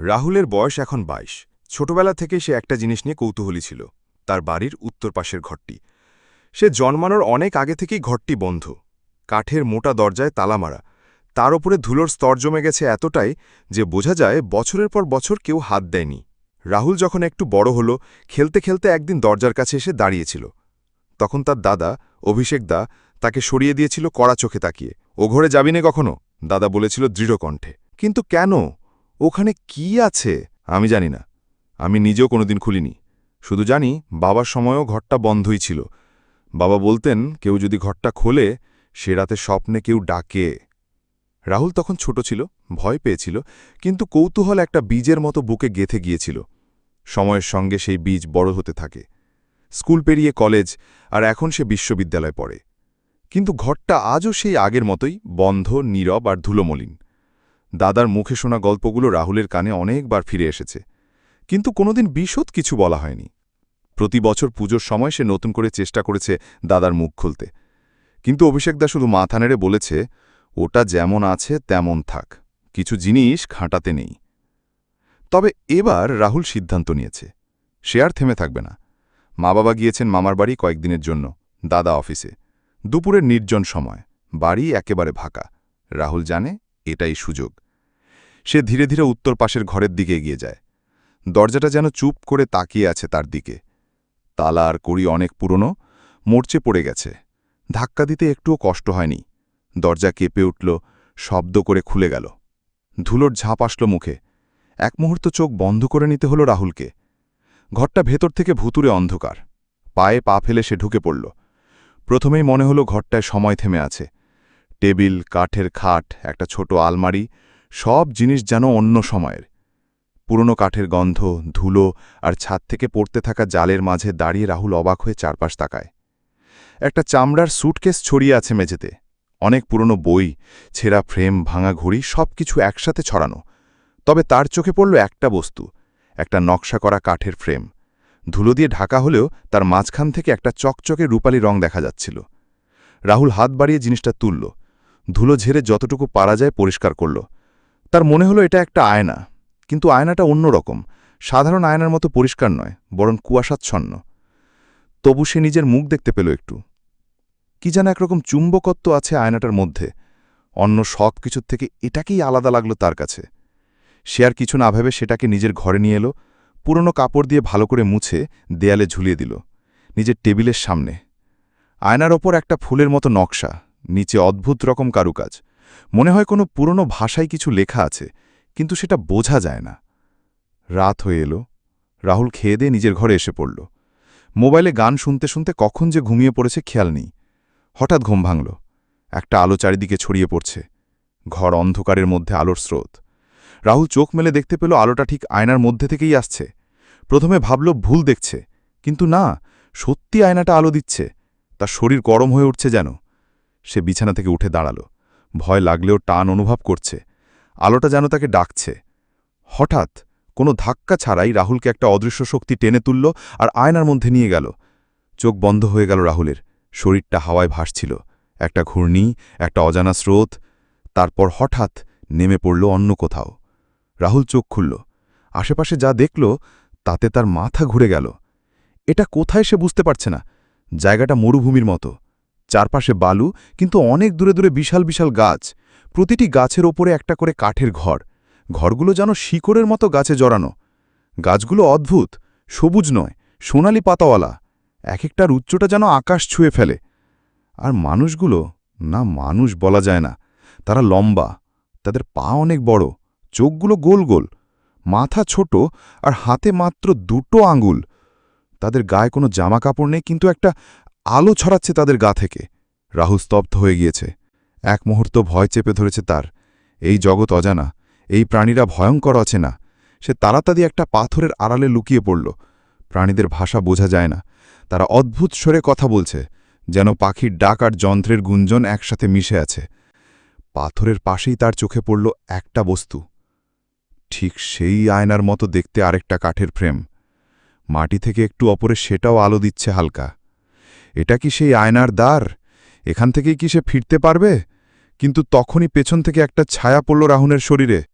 রাহুলের বয়স এখন বাইশ। ছোটবেলা থেকে সে একটা জিনিস নিয়ে কৌতূহলী ছিল, তার বাড়ির উত্তর পাশের ঘরটি। সে জন্মানোর অনেক আগে থেকেই ঘরটি বন্ধ। কাঠের মোটা দরজায় তালা মারা। তার ওপরে ধুলোর স্তর জমে গেছে এতটাই যে বোঝা যায় বছরের পর বছর কেউ হাত দেয়নি। রাহুল যখন একটু বড় হল, খেলতে খেলতে একদিন দরজার কাছে এসে দাঁড়িয়েছিল। তখন তার দাদা, অভিষেক দা, তাকে সরিয়ে দিয়েছিল কড়া চোখে তাকিয়ে। ও ঘরে যাবি না কখনো? দাদা বলেছিল দৃঢ় কণ্ঠে কিন্তু কেন? ওখানে কি আছে? আমি জানি না। আমি নিজেও কোনোদিন খুলিনি। শুধু জানি, বাবার সময়ও ঘরটা বন্ধই ছিল। বাবা বলতেন, কেউ যদি ঘরটা খোলে, সে রাতে স্বপ্নে কেউ ডাকে। রাহুল তখন ছোট ছিল, ভয় পেয়েছিল, কিন্তু কৌতূহল একটা বীজের মতো বুকে গেথে গিয়েছিল। সময়ের সঙ্গে সেই বীজ বড় হতে থাকে। স্কুল পেরিয়ে কলেজ, আর এখন সে বিশ্ববিদ্যালয় পড়ে। কিন্তু ঘরটা আজও সেই আগের মতোই বন্ধ, নীরব আর ধুলোমলিন। দাদার মুখে শোনা গল্পগুলো রাহুলের কানে অনেকবার ফিরে এসেছে। কিন্তু কোনোদিন বিশদ কিছু বলা হয়নি। প্রতি বছর পুজোর সময় সে নতুন করে চেষ্টা করেছে দাদার মুখ খুলতে। কিন্তু অভিষেকদা শুধু মাথা নেড়ে বলেছে, ওটা যেমন আছে, তেমন থাক। কিছু জিনিস খাঁটাতে নেই। তবে এবার রাহুল সিদ্ধান্ত নিয়েছে। সে আর থেমে থাকবে না। মা বাবা গিয়েছেন মামার বাড়ি কয়েকদিনের জন্য, দাদা অফিসে। দুপুরের নির্জন সময়, বাড়ি একেবারে ফাঁকা। রাহুল জানে এটাই সুযোগ। সে ধীরে ধীরে উত্তর পাশের ঘরের দিকে এগিয়ে যায়। দরজাটা যেন চুপ করে তাকিয়ে আছে তার দিকে। তালা আর কড়ি অনেক পুরনো, মরচে পড়ে গেছে। ধাক্কা দিতে একটুও কষ্ট হয়নি। দরজা কেঁপে উঠল, শব্দ করে খুলে গেল। ধুলোর ঝাঁপ আসল মুখে। এক মুহূর্ত চোখ বন্ধ করে নিতে হলো রাহুলকে। ঘরটা ভেতর থেকে ভুতুরে অন্ধকার। পায়ে পা ফেলে সে ঢুকে পড়ল। প্রথমেই মনে হলো ঘরটায় সময় থেমে আছে। টেবিল, কাঠের খাট, একটা ছোট আলমারি, সব জিনিস যেন অন্য সময়ের। পুরনো কাঠের গন্ধ, ধুলো আর ছাদ থেকে পড়তে থাকা জালের মাঝে দাঁড়িয়ে রাহুল অবাক হয়ে চারপাশ তাকায়। একটা চামড়ার স্যুটকেস ছড়িয়ে আছে মেঝেতে। অনেক পুরনো বই, ছেঁড়া ফ্রেম, ভাঙা ঘড়ি সব কিছু একসাথে ছড়ানো। তবে তার চোখে পড়ল একটা বস্তু, একটা নকশা করা কাঠের ফ্রেম। ধুলো দিয়ে ঢাকা হলেও তার মাঝখান থেকে একটা চকচকে রূপালি রং দেখা যাচ্ছিল। রাহুল হাত বাড়িয়ে জিনিসটা তুলল। ধুলো ঝেড়ে যতটুকু পারা যায় পরিষ্কার করল। তার মনে হলো এটা একটা আয়না, কিন্তু আয়নাটা অন্যরকম সাধারণ আয়নার মতো পরিষ্কার নয়, বরং কুয়াশাচ্ছন্ন। তবু সে নিজের মুখ দেখতে পেল একটু। কি যেন একরকম চুম্বকত্ব আছে আয়নাটার মধ্যে। অন্য সব কিছুর থেকে এটাকেই আলাদা লাগল তার কাছে। সে আর কিছু না ভেবে সেটাকে নিজের ঘরে নিয়ে এলো, পুরনো কাপড় দিয়ে ভালো করে মুছে দেয়ালে ঝুলিয়ে দিল, নিজের টেবিলের সামনে। আয়নার ওপর একটা ফুলের মতো নকশা নিচে অদ্ভুত রকম কারুকাজ। মনে হয় কোনো পুরনো ভাষায় কিছু লেখা আছে, কিন্তু সেটা বোঝা যায় না। রাত হয়ে এলো। রাহুল খেয়ে দিয়ে নিজের ঘরে এসে পড়ল। মোবাইলে গান শুনতে শুনতে কখন যে ঘুমিয়ে পড়েছে খেয়াল নেই। হঠাৎ ঘুম ভাঙল। একটা আলো চারিদিকে ছড়িয়ে পড়ছে। ঘর অন্ধকারের মধ্যে আলোর স্রোত। রাহুল চোখ মেলে দেখতে পেল আলোটা ঠিক আয়নার মধ্যে থেকেই আসছে। প্রথমে ভাবল ভুল দেখছে, কিন্তু না, সত্যি আয়নাটা আলো দিচ্ছে। তার শরীর গরম হয়ে উঠছে যেন। সে বিছানা থেকে উঠে দাঁড়াল। ভয় লাগলেও টান অনুভব করছে। আলোটা যেন তাকে ডাকছে। হঠাৎ কোনো ধাক্কা ছাড়াই রাহুলকে একটা অদৃশ্য শক্তি টেনে তুলল আর আয়নার মধ্যে নিয়ে গেল। চোখ বন্ধ হয়ে গেল রাহুলের। শরীরটা হাওয়ায় ভাসছিল। একটা ঘূর্ণি, একটা অজানা স্রোত। তারপর হঠাৎ নেমে পড়ল অন্য কোথাও। রাহুল চোখ খুলল। আশেপাশে যা দেখল, তাতে তার মাথা ঘুরে গেল। এটা কোথায় সে বুঝতে পারছে না। জায়গাটা মরুভূমির মতো। চারপাশে বালু, কিন্তু অনেক দূরে দূরে বিশাল বিশাল গাছ। প্রতিটি গাছের ওপরে একটা করে কাঠের ঘর। ঘরগুলো যেন শিকড়ের মতো গাছে জড়ানো। গাছগুলো অদ্ভুত, সবুজ নয়, সোনালি পাতাওয়ালা। এক একটার উচ্চটা যেন আকাশ ছুঁয়ে ফেলে। আর মানুষগুলো, না মানুষ বলা যায় না, তারা লম্বা, তাদের পা অনেক বড়, চোখগুলো গোল গোল, মাথা ছোট আর হাতে মাত্র দুটো আঙ্গুল তাদের গায়ে কোনো জামা কাপড় নেই, কিন্তু একটা আলো ছড়াচ্ছে তাদের গা থেকে। রাহু স্তব্ধ হয়ে গিয়েছে। এক মুহূর্ত ভয় চেপে ধরেছে তার। এই জগৎ অজানা, এই প্রাণীরা ভয়ঙ্কর আছে না। সে তাড়াতাড়ি একটা পাথরের আড়ালে লুকিয়ে পড়ল। প্রাণীদের ভাষা বোঝা যায় না। তারা অদ্ভুত স্বরে কথা বলছে, যেন পাখির ডাক আর যন্ত্রের গুঞ্জন একসাথে মিশে আছে। পাথরের পাশেই তার চোখে পড়ল একটা বস্তু। ঠিক সেই আয়নার মতো দেখতে আরেকটা কাঠের ফ্রেম। মাটি থেকে একটু অপরে সেটাও আলো দিচ্ছে হালকা। এটা কি সেই আয়নার দ্বার? এখান থেকেই কি সে ফিরতে পারবে? কিন্তু তখনই পেছন থেকে একটা ছায়া পড়ল রাহুনের শরীরে।